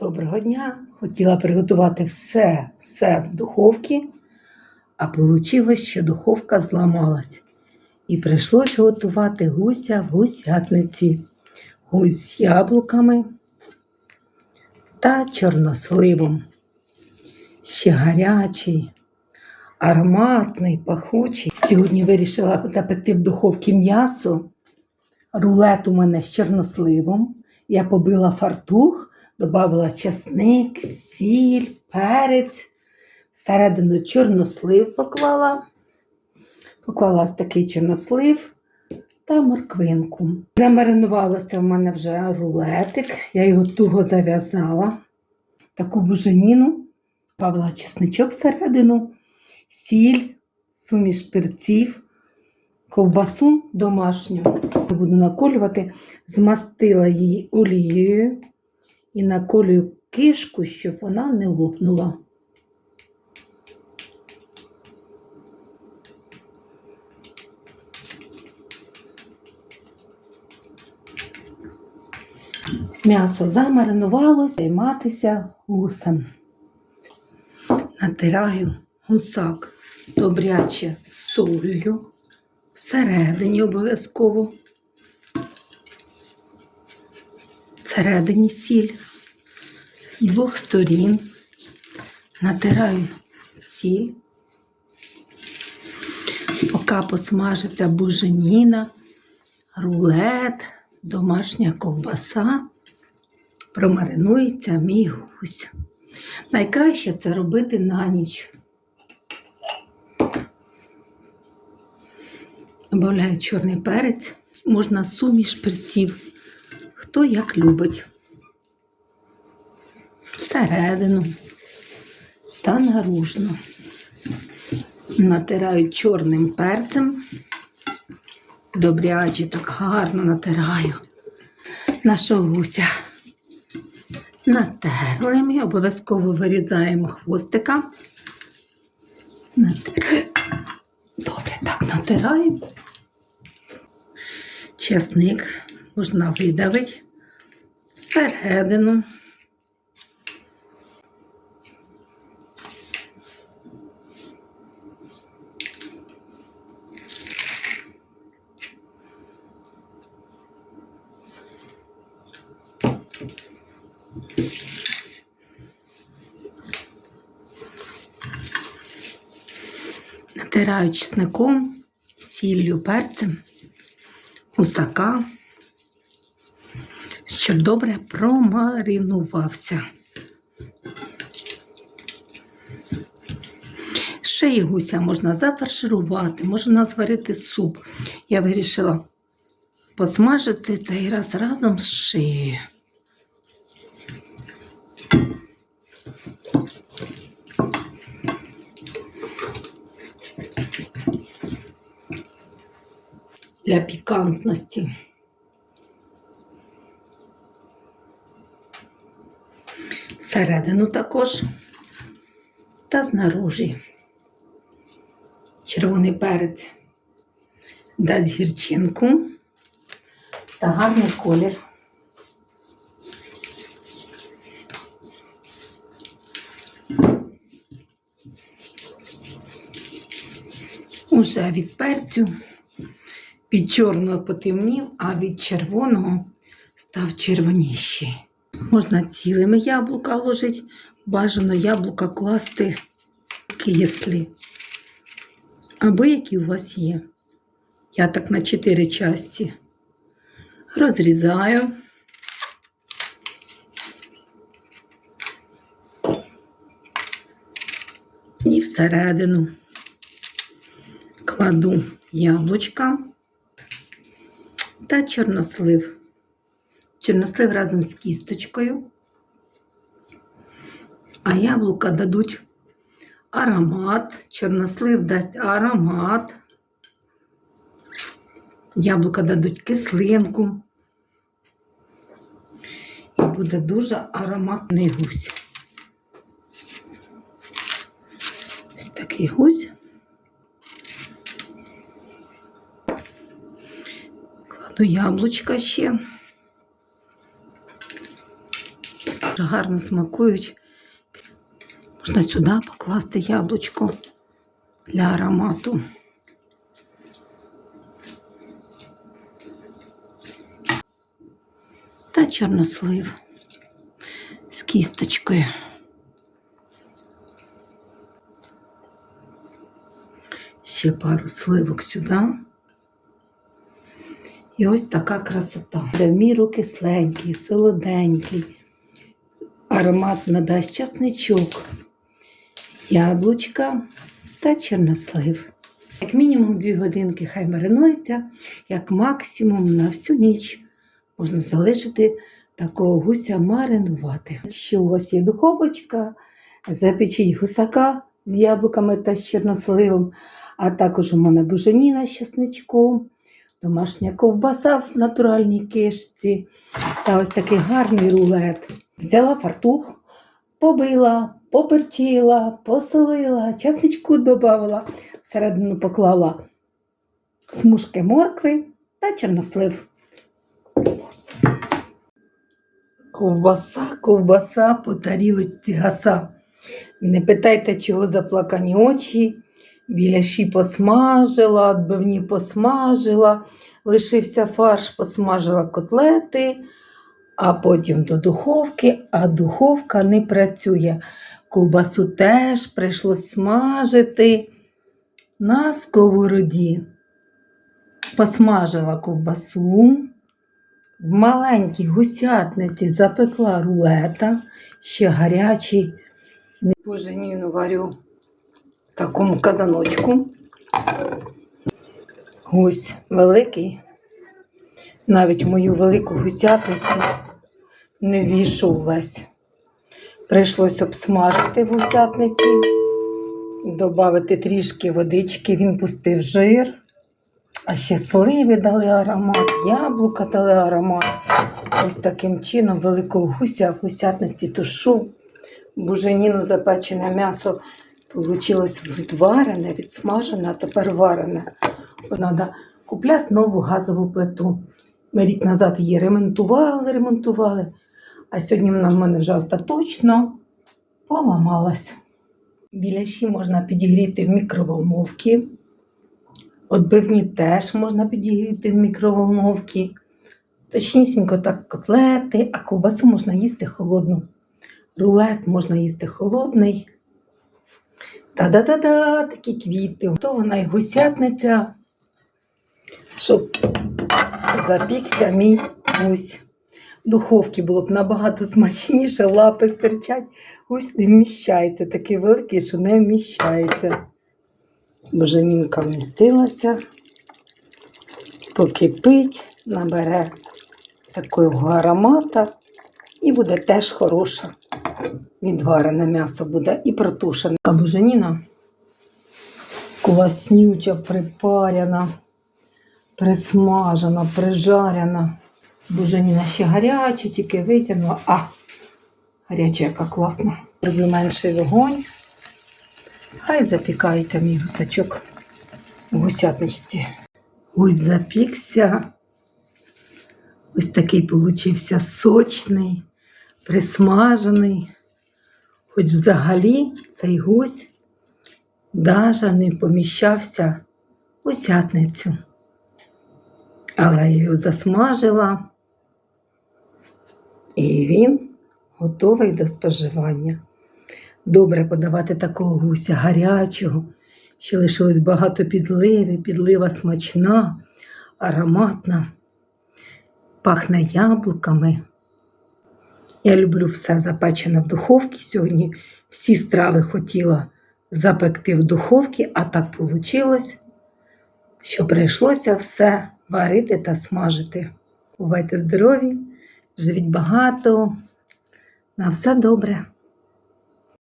Доброго дня! Хотіла приготувати все, все в духовці, а вийшло, що духовка зламалась. І прийшлося готувати гуся в гусятниці, гусь з яблуками та чорносливом. Ще гарячий, ароматний, пахучий. Сьогодні вирішила запекти в духовці м'ясо. Рулет у мене з чорносливом. Я побила фартух, додала часник, сіль, перець. Всередину чорнослив поклала. Поклала ось такий чорнослив та морквинку. Замаринувалося в мене вже рулетик. Я його туго зав'язала. Таку буженіну. Добавила чесничок всередину, сіль, суміш перців, ковбасу домашню. Буду наколювати, змастила її олією і наколюю кишку, щоб вона не лопнула. М'ясо замаринувалося займатися гусем. Натираю гусак добряче соллю. Всередині обов'язково. Всередині сіль. З двох сторін натираю сіль. Поки посмажиться буженіна, рулет, домашня ковбаса, промаринується мій гусь. Найкраще це робити на ніч. Добавляю чорний перець, можна суміш перців, хто як любить. Всередину та наружно. Натираю чорним перцем. Добряче так гарно натираю нашого гуся. Натерли ми, обов'язково вирізаємо хвостика. Добре, так натираємо. Чесник можна видавити всередину. Натираю чесником, сіллю, перцем, гусака, щоб добре промаринувався. Шиї гуся можна зафарширувати, можна зварити суп. Я вирішила посмажити цей раз разом з шиєю. Для пікантності. Всередину також та знаружі. Червоний перець дасть гірчинку та гарний колір. Уже від перцю від чорного потемнів, а від червоного став червоніший. Можна цілими яблука ложити, бажано яблука класти кислі. Або які у вас є. Я так на чотири часті розрізаю. І всередину кладу яблучка та чорнослив. Чорнослив разом з кісточкою, а яблука дадуть аромат, чорнослив дасть аромат, яблука дадуть кислинку. І буде дуже ароматний гусь. Ось такий гусь. Кладу яблучка ще. гарно смакують. Можна сюди покласти яблучко для аромату. Та чорнослив з кісточкою. Ще пару сливок сюди. І ось така красота. Міру кисленький, солоденький. Аромат надасть часничок, яблучка та чорнослив. Як мінімум 2 годинки хай маринується, як максимум на всю ніч можна залишити такого гуся маринувати. Якщо у вас є духовочка, запечіть гусака з яблуками та з чорносливом, а також у мене буженіна з часничком, домашня ковбаса в натуральній кишці та ось такий гарний рулет. Взяла фартух, побила, поперчила, посолила, часничку додавала, всередину поклала смужки моркви та чорнослив. Ковбаса, ковбаса по тарілочці гаса. Не питайте, чого заплакані очі. Біляші посмажила, відбивні посмажила, лишився фарш, посмажила котлети, а потім до духовки, а духовка не працює. Ковбасу теж прийшлось смажити на сковороді. Посмажила ковбасу. В маленькій гусятниці запекла рулета, ще гарячий. Поженіну варю такому казаночку. Гусь великий. Навіть мою велику гусятницю не війшов весь. Прийшлось обсмажити в гусятниці, додати трішки водички, він пустив жир. А ще сливи дали аромат, яблука дали аромат. Ось таким чином великого гуся в гусятниці тушу. Буженіну запечене м'ясо вийшло відварене, відсмажене, а тепер варене. Треба купляти нову газову плиту. Ми рік назад її ремонтували, ремонтували, а сьогодні вона в мене вже остаточно поламалась. Біляші можна підігріти в мікроволновці. Отбивні теж можна підігріти в мікроволновці. Точнісінько так котлети, а ковбасу можна їсти холодну. Рулет можна їсти холодний. Та-да-да-да, такі квіти. То вона й гусятниця, щоб запікся мій гусь. В духовці було б набагато смачніше, лапи стирчать, гусь не вміщається, такий великий, що не вміщається. Боженінка вмістилася, покипить, набере такого аромата і буде теж хороша. Відварене м'ясо буде і протушене. Буженіна класнюча, припаряна, присмажена, прижарена. Буженіна ще гаряча, тільки витягнула. А, гаряча, яка класна. Роблю менший вогонь. Хай запікається мій гусачок в гусяточці. Ось запікся. Ось такий получився сочний, присмажений. Хоч взагалі цей гусь даже не поміщався у сятницю. Але його засмажила, і він готовий до споживання. Добре подавати такого гуся гарячого, ще лишилось багато підливи, підлива смачна, ароматна, пахне яблуками. Я люблю все запечене в духовці. Сьогодні всі страви хотіла запекти в духовці, а так вийшло, що прийшлося все варити та смажити. Бувайте здорові, живіть багато, на все добре.